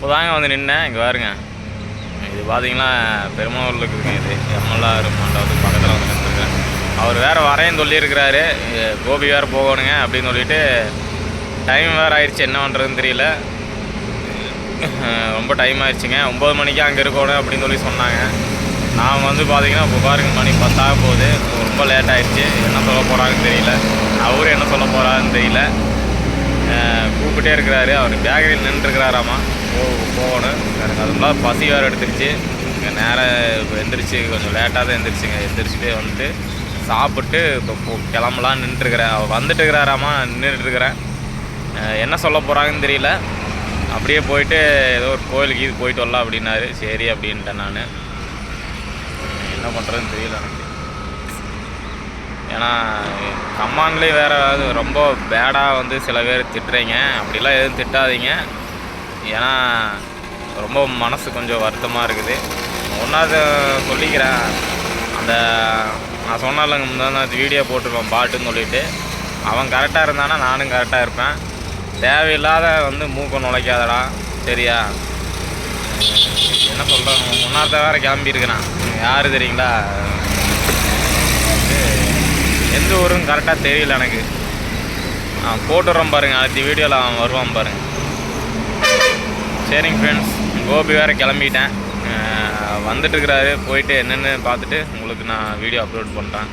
இப்போ தாங்க வந்து நின்னேன். இங்கே பாருங்க. இது பார்த்தீங்கன்னா பெருமாவூரில் இருக்குதுங்க இது. எம்எல்ஆர் மண்டபத்துக்கு பக்கத்தில் வந்து நின்றுருக்கேன் அவர் வேறு வரேன்னு சொல்லியிருக்கிறாரு. கோபி வேறு போகணுங்க அப்படின்னு சொல்லிட்டு டைம் வேறு ஆயிடுச்சு. என்ன பண்ணுறதுன்னு தெரியல. ரொம்ப டைம் ஆயிடுச்சுங்க. ஒம்பது மணிக்கு அங்கே இருக்கணும் அப்படின்னு சொல்லி சொன்னாங்க. நான் வந்து பார்த்தீங்கன்னா இப்போ பாருங்க மணி பத்தாக போகுது. ரொம்ப லேட் ஆயிடுச்சு. என்ன சொல்ல போகிறாங்கன்னு தெரியல. அவரும் என்ன சொல்ல போகிறாருன்னு தெரியல. கூப்பிட்டே இருக்கிறாரு. அவர் பேக்கரியில் நின்றுருக்கிறாராமா போ போகணும். எனக்கு அதுக்குள்ள பசி வேறு எடுத்துருச்சு. இங்கே நேராக இப்போ எந்திரிச்சு கொஞ்சம் லேட்டாக தான் எந்திரிச்சுங்க. எந்திரிச்சுட்டே வந்துட்டு சாப்பிட்டு இப்போ கிளம்பலாம் நின்றுட்டுருக்கிறேன் அவள் வந்துட்டு இருக்கிறாராமா நின்றுட்டுருக்கிறேன் என்ன சொல்ல போகிறாங்கன்னு தெரியல. அப்படியே போயிட்டு ஏதோ ஒரு கோயிலுக்கு இது போயிட்டு வரலாம் அப்படின்னாரு. சரி அப்படின்ட்டேன் நான். என்ன பண்ணுறதுன்னு தெரியல எனக்கு. ஏன்னா கம்மான்லேயும் வேறு ஏதாவது ரொம்ப பேடாக வந்து சில பேர் திட்டுறீங்க. அப்படிலாம் எதுவும் திட்டாதீங்க. ஏன்னா ரொம்ப மனசு கொஞ்சம் வருத்தமாக இருக்குது. ஒன்றாவது சொல்லிக்கிறேன். அந்த நான் சொன்னாலங்க முந்தான வீடியோ போட்டிருப்பேன் பாட்டுன்னு சொல்லிட்டு. அவன் கரெக்டாக இருந்தானா நானும் கரெக்டாக இருப்பேன். தேவையில்லாத வந்து மூக்கம் நுழைக்காதடா சரியா? என்ன சொல்கிறேன் முன்னார்த்த வேறு கிளம்பியிருக்கிறான் யார் தெரியுங்களா? எந்த ஊரும் கரெக்டாக தெரியல எனக்கு. ஆ போட்டுறோம் பாருங்கள் அடுத்த வீடியோவில் அவன் வருவான் பாருங்க. சரிங்க ஃப்ரெண்ட்ஸ் கோபி வேறு கிளம்பிட்டேன். வந்துட்டுருக்கிறாரு போயிட்டு என்னென்னு பார்த்துட்டு உங்களுக்கு நான் வீடியோ அப்லோட் பண்ணுறேன்